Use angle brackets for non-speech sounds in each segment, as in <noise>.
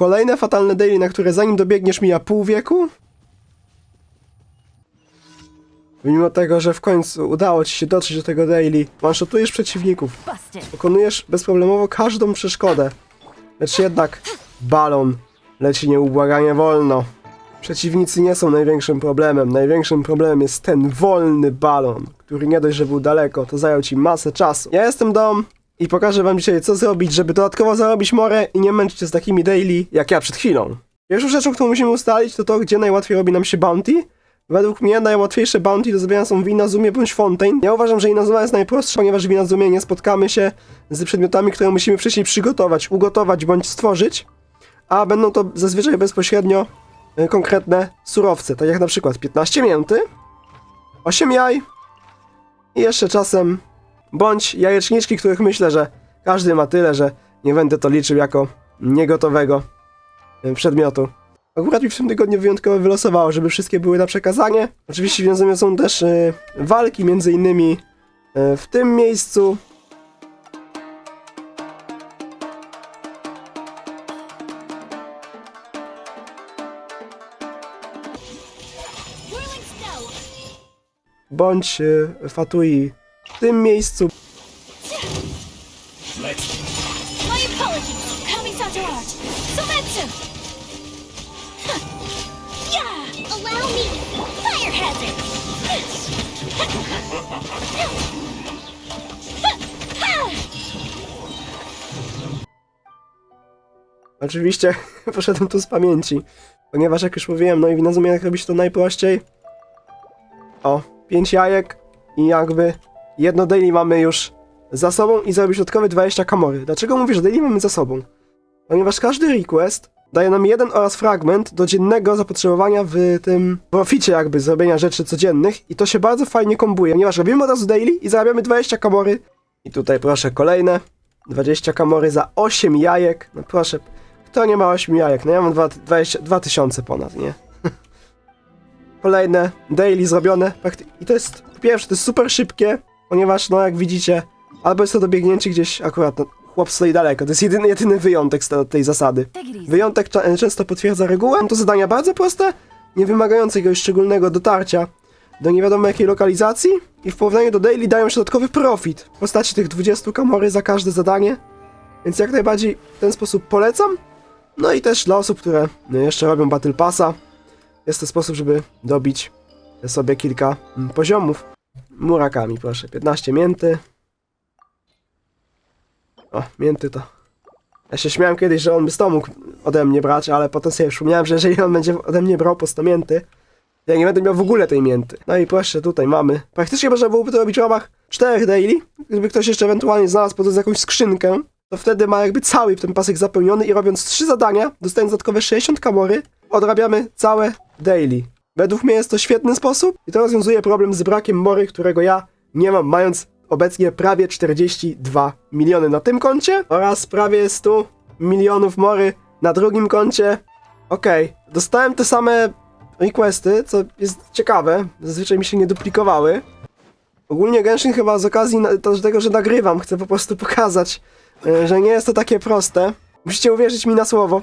Kolejne fatalne daily, na które zanim dobiegniesz mija pół wieku? Mimo tego, że w końcu udało ci się dotrzeć do tego daily, one-shotujesz przeciwników, pokonujesz bezproblemowo każdą przeszkodę. Lecz jednak balon leci nieubłaganie wolno. Przeciwnicy nie są największym problemem. Największym problemem jest ten wolny balon, który nie dość, że był daleko, to zajął ci masę czasu. Ja jestem Dom i pokażę wam dzisiaj, co zrobić, żeby dodatkowo zarobić morę i nie męczyć się z takimi daily, jak ja przed chwilą. Pierwszą rzeczą, którą musimy ustalić, to to, gdzie najłatwiej robi nam się bounty. Według mnie najłatwiejsze bounty do zrobienia są w Inazumie bądź Fontaine. Ja uważam, że Inazuma jest najprostsza, ponieważ w Inazumie nie spotkamy się z przedmiotami, które musimy wcześniej przygotować, ugotować bądź stworzyć, a będą to zazwyczaj bezpośrednio y, konkretne surowce, tak jak na przykład 15 mięty, 8 jaj i jeszcze czasem bądź jajeczniczki, których myślę, że każdy ma tyle, że nie będę to liczył jako niegotowego y, przedmiotu. Akurat mi w tym tygodniu wyjątkowo wylosowało, żeby wszystkie były na przekazanie. Oczywiście w Inazumie są też y, walki, między innymi y, w tym miejscu. Bądź y, Fatui w tym miejscu. My apologies. Kamisato art. Sometsu. Huh. Yeah. Allow me. Fire hazard. Oczywiście <laughs> poszedłem tu z pamięci, ponieważ jak już mówiłem, no i w jak robić to najprościej. O, 5 jajek i jakby jedno daily mamy już za sobą i zrobić dodatkowe 20 kamory. Dlaczego mówię, że daily mamy za sobą? Ponieważ każdy request daje nam jeden oraz fragment do dziennego zapotrzebowania w tym proficie jakby zrobienia rzeczy codziennych i to się bardzo fajnie kombuje, ponieważ robimy od razu daily i zarabiamy 20 kamory. I tutaj proszę kolejne 20 kamory za 8 jajek. No proszę, kto nie ma 8 jajek? No ja mam 2, 20, 2000 ponad, nie? <laughs> Kolejne daily zrobione. I to jest, po pierwsze, to jest super szybkie, ponieważ, no jak widzicie, albo jest to dobiegnięcie gdzieś akurat, no, chłop stoi daleko. To jest jedyny, jedyny wyjątek z te- tej zasady. Wyjątek cza- często potwierdza regułę. To zadania bardzo proste, nie wymagające jakiegoś szczególnego dotarcia do nie wiadomo jakiej lokalizacji i w porównaniu do daily dają środkowy profit w postaci tych 20 kamory za każde zadanie. Więc jak najbardziej w ten sposób polecam. No i też dla osób, które no, jeszcze robią Battle Passa, jest to sposób, żeby dobić sobie kilka mm, poziomów. Murakami, proszę. 15 mięty. O, mięty to ja się śmiałem kiedyś, że on by 100 mógł ode mnie brać, ale potem sobie przypomniałem, że jeżeli on będzie ode mnie brał po 100 mięty, ja nie będę miał w ogóle tej mięty. No i proszę, tutaj mamy. Praktycznie można byłoby to robić w ramach 4 daily. Gdyby ktoś jeszcze ewentualnie znalazł po jakąś skrzynkę, to wtedy ma jakby cały ten pasek zapełniony i robiąc 3 zadania, dostając dodatkowe 60 kamory, odrabiamy całe daily. Według mnie jest to świetny sposób i to rozwiązuje problem z brakiem mory, którego ja nie mam, mając obecnie prawie 42 miliony na tym koncie oraz prawie 100 milionów mory na drugim koncie. Okej, dostałem te same requesty, co jest ciekawe, zazwyczaj mi się nie duplikowały. Ogólnie Genshin chyba z okazji tego, że nagrywam, chcę po prostu pokazać, e, że nie jest to takie proste. Musicie uwierzyć mi na słowo,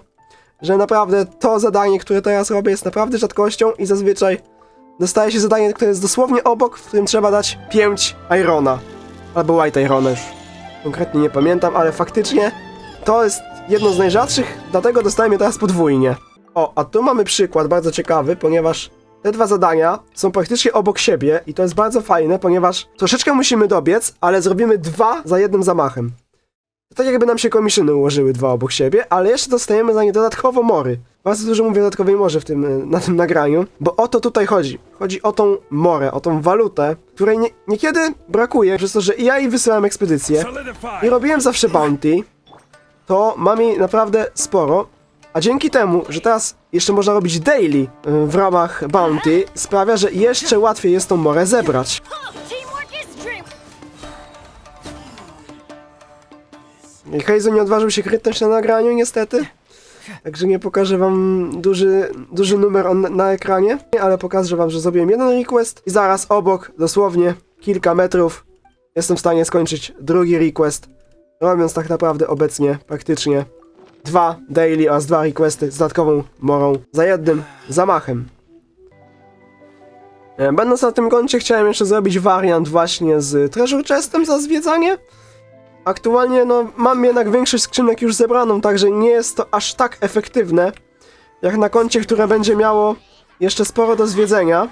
że naprawdę to zadanie, które teraz robię jest naprawdę rzadkością i zazwyczaj dostaje się zadanie, które jest dosłownie obok, w którym trzeba dać 5 Irona. Albo White Irona już. Konkretnie nie pamiętam, ale faktycznie to jest jedno z najrzadszych, dlatego dostałem je teraz podwójnie. O, a tu mamy przykład bardzo ciekawy, ponieważ te dwa zadania są praktycznie obok siebie i to jest bardzo fajne, ponieważ troszeczkę musimy dobiec, ale zrobimy dwa za jednym zamachem. To tak jakby nam się komiszyny ułożyły dwa obok siebie, ale jeszcze dostajemy za nie dodatkowo mory. Bardzo dużo mówię o dodatkowej morze w tym, y, na tym nagraniu, bo o to tutaj chodzi. Chodzi o tą morę, o tą walutę, której nie, niekiedy brakuje, przez to, że i ja jej wysyłam ekspedycje i robiłem zawsze bounty, to mam jej naprawdę sporo, a dzięki temu, że teraz jeszcze można robić daily y, w ramach bounty, sprawia, że jeszcze łatwiej jest tą morę zebrać. I Heizo nie odważył się krytnąć na nagraniu, niestety. Także nie pokażę wam duży, duży numer on, na ekranie, ale pokażę wam, że zrobiłem jeden request i zaraz obok, dosłownie kilka metrów, jestem w stanie skończyć drugi request, robiąc tak naprawdę obecnie praktycznie dwa daily oraz dwa requesty z dodatkową morą za jednym zamachem. E, Będąc na tym koncie chciałem jeszcze zrobić wariant właśnie z Treasure Chestem za zwiedzanie. Aktualnie no mam jednak większość skrzynek już zebraną, także nie jest to aż tak efektywne jak na koncie, które będzie miało jeszcze sporo do zwiedzenia.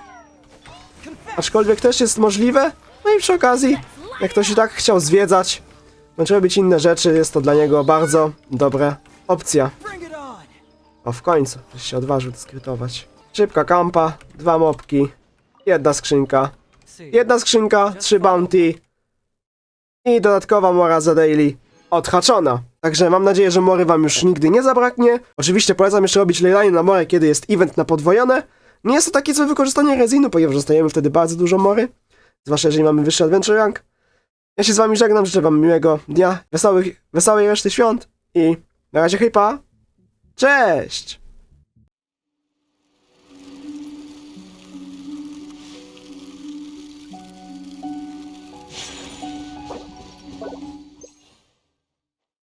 Aczkolwiek też jest możliwe. No i przy okazji, jak ktoś i tak chciał zwiedzać, bądź robić inne rzeczy, jest to dla niego bardzo dobra opcja. O, w końcu, ktoś się odważył to skrytować. Szybka kampa, dwa mopki, jedna skrzynka, jedna skrzynka, trzy bounty i dodatkowa mora za daily odhaczona. Także mam nadzieję, że mory wam już nigdy nie zabraknie. Oczywiście polecam jeszcze robić leyline na morę, kiedy jest event na podwojone. Nie jest to takie co wykorzystanie rezinu, ponieważ dostajemy wtedy bardzo dużo mory. Zwłaszcza jeżeli mamy wyższy adventure rank. Ja się z wami żegnam, życzę wam miłego dnia, wesołych, wesołej reszty świąt i na razie hejpa. Cześć!